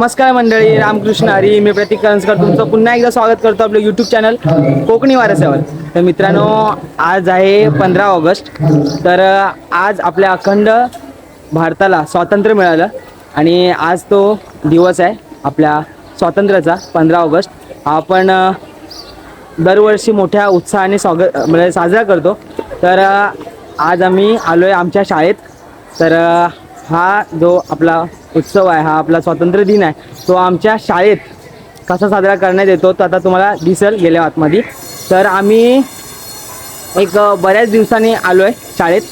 नमस्कार मंडळी रामकृष्ण हरी मी प्रतीक करंजकर. तुमचं पुन्हा एकदा स्वागत करतो आपलं यूट्यूब चॅनल कोकणी वारसावर तर मित्रांनो आज आहे पंधरा ऑगस्ट. तर आज आपल्या अखंड भारताला स्वातंत्र्य मिळालं. आणि आज तो दिवस आहे आपल्या स्वातंत्र्याचा पंधरा ऑगस्ट. हा आपण दरवर्षी मोठ्या उत्साहाने स्वागत म्हणजे साजरा करतो. तर आज आम्ही आलो आहे आमच्या शाळेत. तर हा जो आपला उत्सव आहे हा आपला स्वातंत्र्य दिन आहे तो आमच्या शाळेत कसा साजरा करण्यात येतो तो आता तुम्हाला दिसेल गेल्या आतमध्ये. तर आम्ही एक बऱ्याच दिवसांनी आलो आहे शाळेत.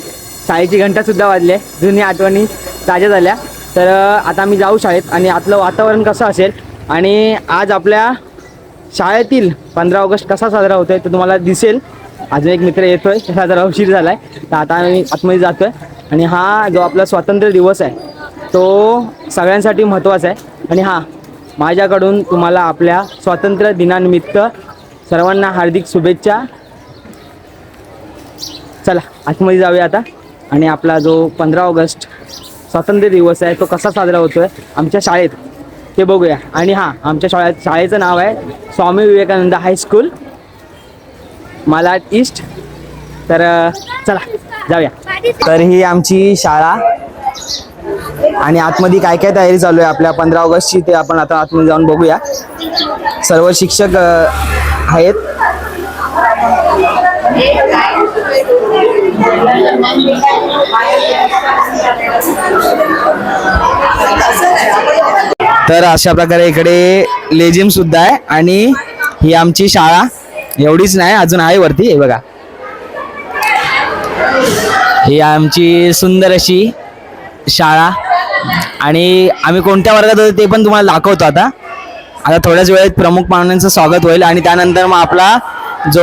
शाळेची घंटासुद्धा वाजली आहे. जुनी आठवणी ताज्या झाल्या. तर आता आम्ही जाऊ शाळेत आणि आतलं वातावरण कसं असेल आणि आज आपल्या शाळेतील पंधरा ऑगस्ट कसा साजरा होतो आहे तर तुम्हाला दिसेल. अजून एक मित्र येतोय त्याचा जरा उशीर आहे तर आता आम्ही आतमध्ये जातोय. आणि हा जो आपला स्वातंत्र्य दिवस आहे तो सगळ्यांसाठी महत्त्वाचा आहे. आणि हां माझ्याकडून तुम्हाला आपल्या स्वातंत्र्य दिनानिमित्त सर्वांना हार्दिक शुभेच्छा. चला आतमध्ये जाऊया आता. आणि आपला जो पंधरा ऑगस्ट स्वातंत्र्य दिवस आहे तो कसा साजरा होतोय आमच्या शाळेत ते बघूया. आणि हां आमच्या शाळेत शाळेचं नाव आहे Swami Vivekananda high school Malad east. तर चला जाऊया. तर ही आमची शाळा. आणि आतमध्ये काय काय तयारी चालू आहे आपल्या पंधरा ऑगस्टची ते आपण आता आतमध्ये जाऊन बघूया. सर्व शिक्षक आहेत. तर अशा प्रकारे इकडे लेजिम सुद्धा आहे आणि ही आमची शाळा. एवढीच नाही अजून आहे वरती हे बघा. ही आमची सुंदर अशी शाळा. आणि आम्ही कोणत्या वर्गात होतो ते पण तुम्हाला दाखवतो आता. आता थोड्याच वेळेत प्रमुख पाहुण्यांचं स्वागत होईल आणि त्यानंतर मग आपला जो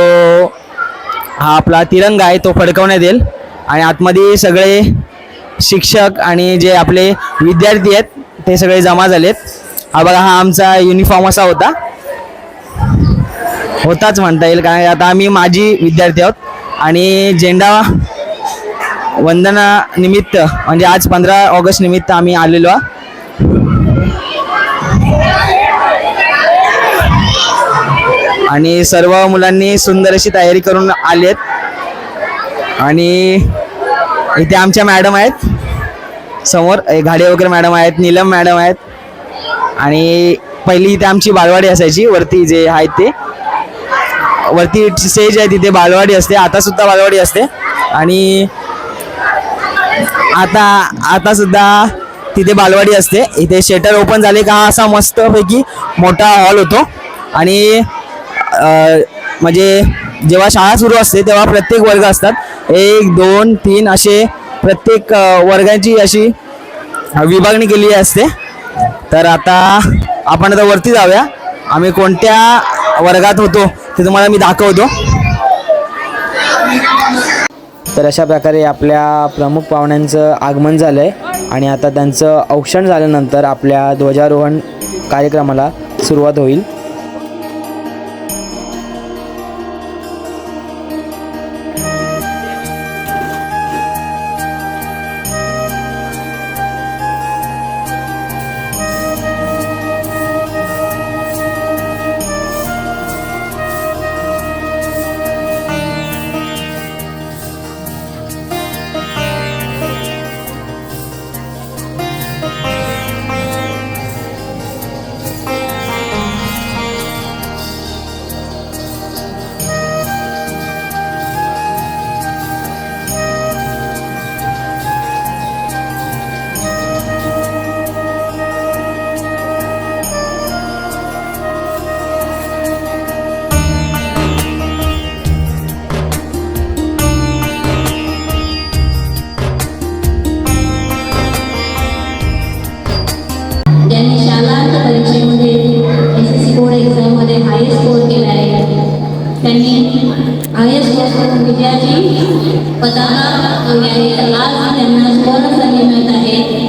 हा आपला तिरंगा आहे तो फडकवण्यात येईल. आणि आतमध्ये सगळे शिक्षक आणि जे आपले विद्यार्थी आहेत ते सगळे जमा झालेत. हा बघा हा आमचा युनिफॉर्म असा होता. होताच म्हणता येईल कारण आता आम्ही माजी विद्यार्थी आहोत. आणि झेंडा वंदना निमित्त म्हणजे आज पंधरा ऑगस्ट निमित्त आम्ही आलेलो आहोत. आणि सर्व मुलांनी सुंदर अशी तयारी करून आलेत. आहेत आणि इथे आमच्या मॅडम आहेत. समोर घाडे वगैरे मॅडम आहेत नीलम मॅडम आहेत. आणि पहिली इथे आमची बालवाडी असायची वरती जे आहेत ते. वरती स्टेज आहे तिथे बालवाडी असते आता सुद्धा बालवाडी असते. आणि आता आता सुद्धा तिथे बालवाडी असते. इथे शेटर ओपन झाले का असा मस्तपैकी मोठा हॉल होतो. आणि म्हणजे जेव्हा शाळा सुरू असते तेव्हा प्रत्येक वर्ग असतात. एक दोन तीन असे प्रत्येक वर्गाची अशी विभागणी केली असते. तर आता आपण आता वरती जाऊया. आम्ही कोणत्या वर्गात होतो ते तुम्हाला मी दाखवतो. तर अशा प्रकारे आपल्या प्रमुख पाहुण्यांचं आगमन झालं आहे आणि आता त्यांचं औक्षण झाल्यानंतर आपल्या ध्वजारोहण कार्यक्रमाला सुरुवात होईल. आर्य शास्त्र विजयाची पताका आज त्यांना सुवर्णसंधी मिळत आहे.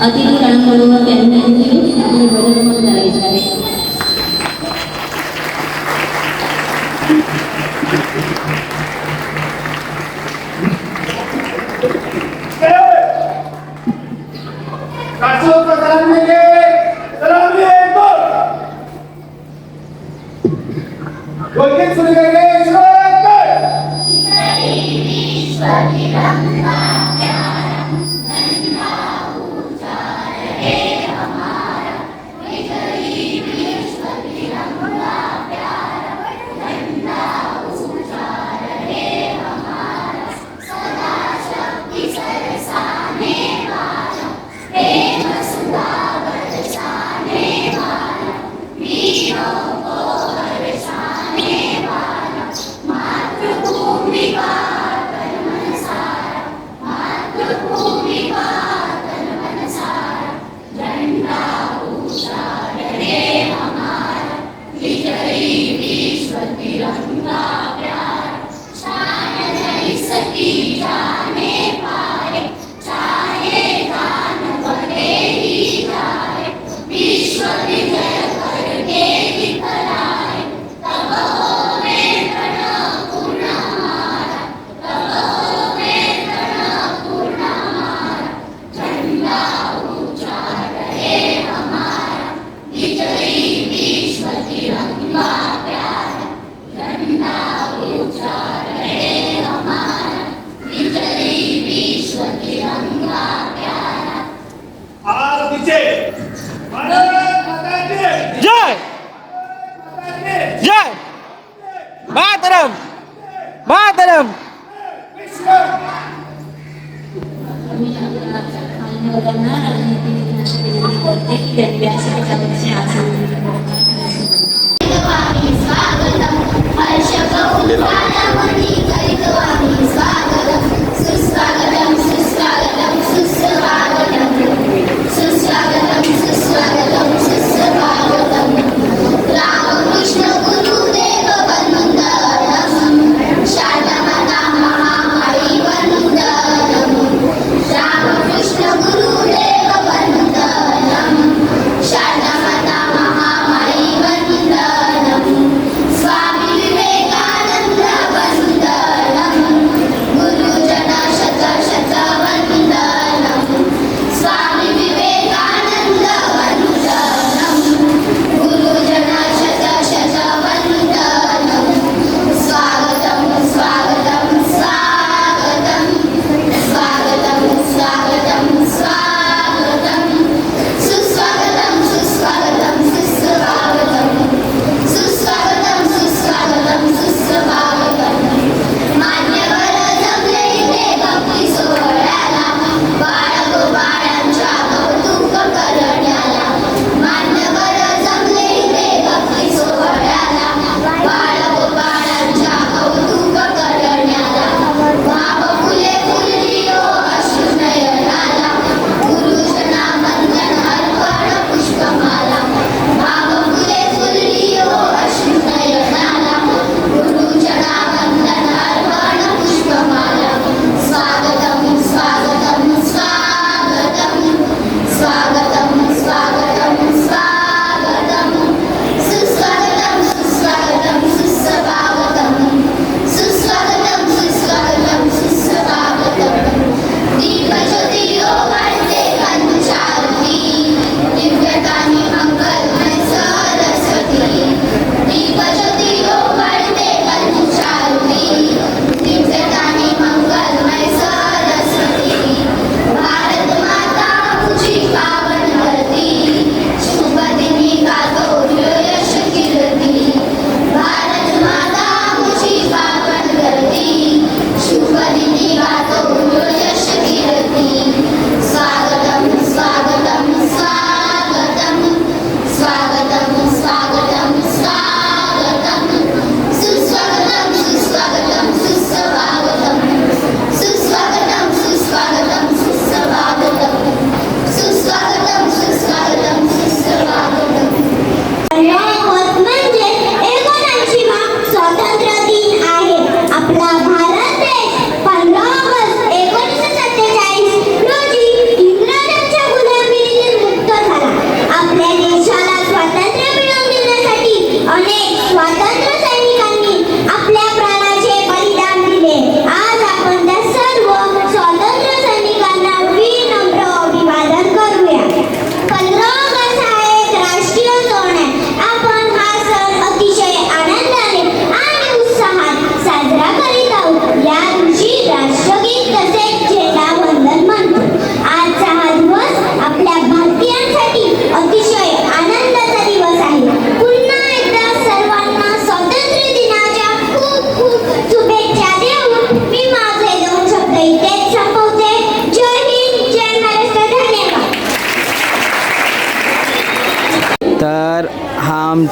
अतिथी गणांबरोबर त्यांनी मदत करायची आहे. 월계 소리가 이래 주라 끝! 이사이 미스바디 감사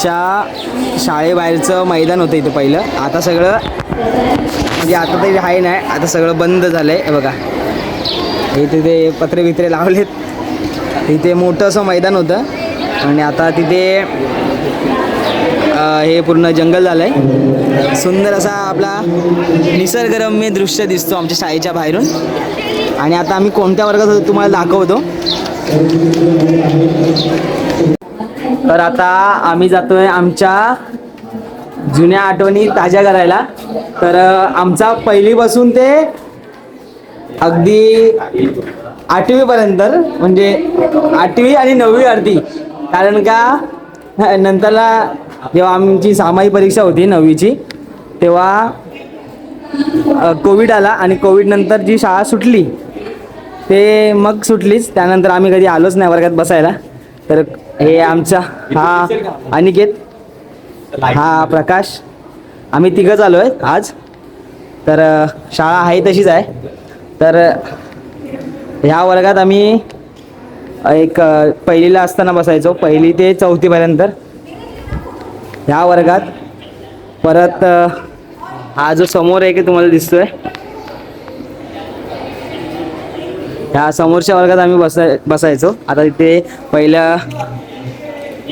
आमच्या शाळेबाहेरचं मैदान होतं इथं पहिलं. आता सगळं म्हणजे आता तरी आहे नाही आता सगळं बंद झालं आहे बघा. इथे ते पत्रे बित्रे लावलेत. इथे मोठं असं मैदान होतं. आणि आता तिथे हे पूर्ण जंगल झालं आहे सुंदर असा आपला निसर्गरम्य दृश्य दिसतो आमच्या शाळेच्या बाहेरून. आणि आता आम्ही कोणत्या वर्गात होतो तुम्हाला दाखवतो. तर आता आम्ही जातोय आमच्या जुन्या आठवणी ताज्या करायला. तर आमचा पहिलीपासून ते अगदी आठवीपर्यंत म्हणजे आठवी आणि नववी अर्धी कारण का नंतरला जेव्हा आमची सामायिक परीक्षा होती नववीची तेव्हा कोविड आला आणि कोविड नंतर जी शाळा सुटली ते मग सुटलीच. त्यानंतर आम्ही कधी आलोच नाही वर्गात बसायला. तर हे आमचा हा अनिकेत हा प्रकाश. आम्ही तिघंच आलो आहे आज. तर शाळा आहे तशीच आहे. तर ह्या वर्गात आम्ही एक पहिलीला असताना बसायचो. पहिली ते चौथीपर्यंत ह्या वर्गात परत हा जो समोर आहे की तुम्हाला दिसतोय ह्या समोरच्या वर्गात आम्ही बसाय बसायचो. आता तिथे पहिल्या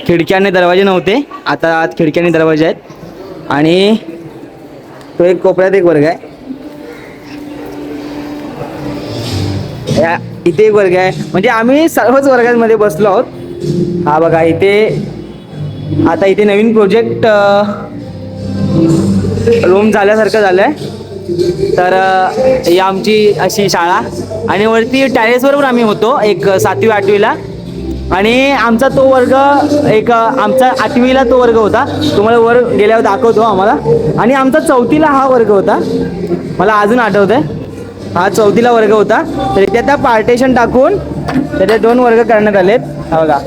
खिडक्याने दरवाजे नव्हते. आता आत खिडक्याने दरवाजे आहेत. आणि तो एक कोपऱ्यात एक वर्ग आहे. या इथे एक वर्ग आहे. म्हणजे आम्ही सर्वच वर्गांमध्ये बसलो आहोत. हा बघा इथे आता इथे नवीन प्रोजेक्ट रूम झाल्यासारखं झालं आहे तर ही आमची अशी शाळा. आणि वरती टॅरेसवर पण आम्ही होतो एक सातवी आठवीला. आणि आमचा तो वर्ग एक आमचा आठवीला तो वर्ग होता. तुम्हाला वर गेल्यावर दाखवतो आम्हाला. आणि आमचा चौथीला हा वर्ग होता. मला अजून आठवत आहे हा चौथीला वर्ग होता. तर इथे आता पार्टेशन टाकून त्याचे दोन वर्ग करण्यात आलेत. हा बघा.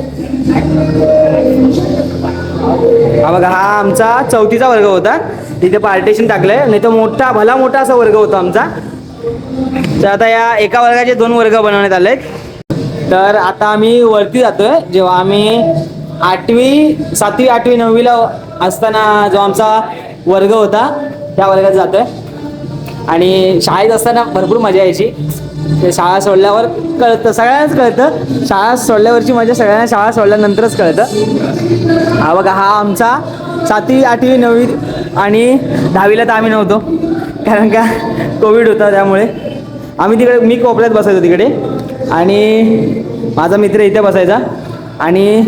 हा बघा हा आमचा चौथीचा वर्ग होता. तिथे पार्टेशन टाकलंय. नाही तर मोठा भला मोठा असा वर्ग होता आमचा. तर आता या एका वर्गाचे दोन वर्ग बनवण्यात आले तर आता आम्ही वरती जातोय. जेव्हा आम्ही आठवी सातवी आठवी नववीला असताना जो आमचा वर्ग होता त्या वर्गात जातोय. आणि शाळेत असताना भरपूर मजा यायची. ते शाळा सोडल्यावर कळतं सगळ्यांनाच कळतं. शाळा सोडल्यावरची मजा सगळ्यांना शाळा सोडल्यानंतरच कळतं. हा बघा हा आमचा सातवी आठवी नववी आणि दहावीला तर आम्ही नव्हतो. कारण का कोविड होता त्यामुळे. आम्ही तिकडे मी कोपऱ्यात बसायचो तिकडे. आणि माझा मित्र इथे बसायचा. आणि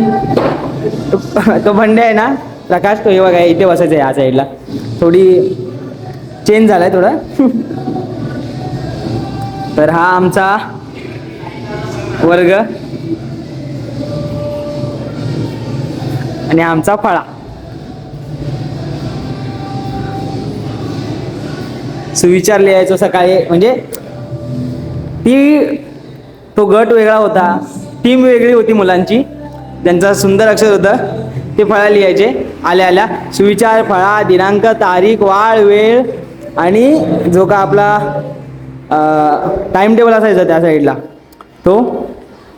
तो तो भंडे आहे ना प्रकाश तो हे बघा इथे बसायचा या साईडला. थोडी चेंज झाला आहे थोडा. तर हा आमचा वर्ग. आणि आमचा फळा. सुविचार लिहायचो सकाळी. म्हणजे ती तो गट वेगळा होता. टीम वेगळी होती मुलांची. त्यांचं सुंदर अक्षर होतं. ते फळा लिहायचे. आल्या आल्या. सुविचार फळा दिनांक तारीख वाळ वेळ आणि जो का आपला टाईम टेबल असायचा त्या साईडला तो.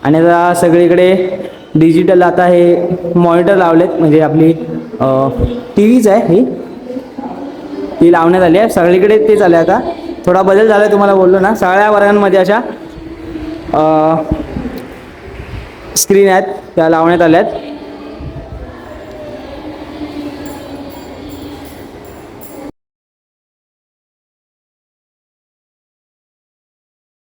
आणि आता सगळीकडे डिजिटल आता हे मॉनिटर लावलेत. म्हणजे आपली टी व्हीच आहे ही. ती लावण्यात आली आहे. सगळीकडे ते चालू आहे आता. थोडा बदल झाला आहे तुम्हाला बोललो ना. सगळ्या वर्गांमध्ये अशा स्क्रीन आहेत. त्या लावण्यात आल्या आहेत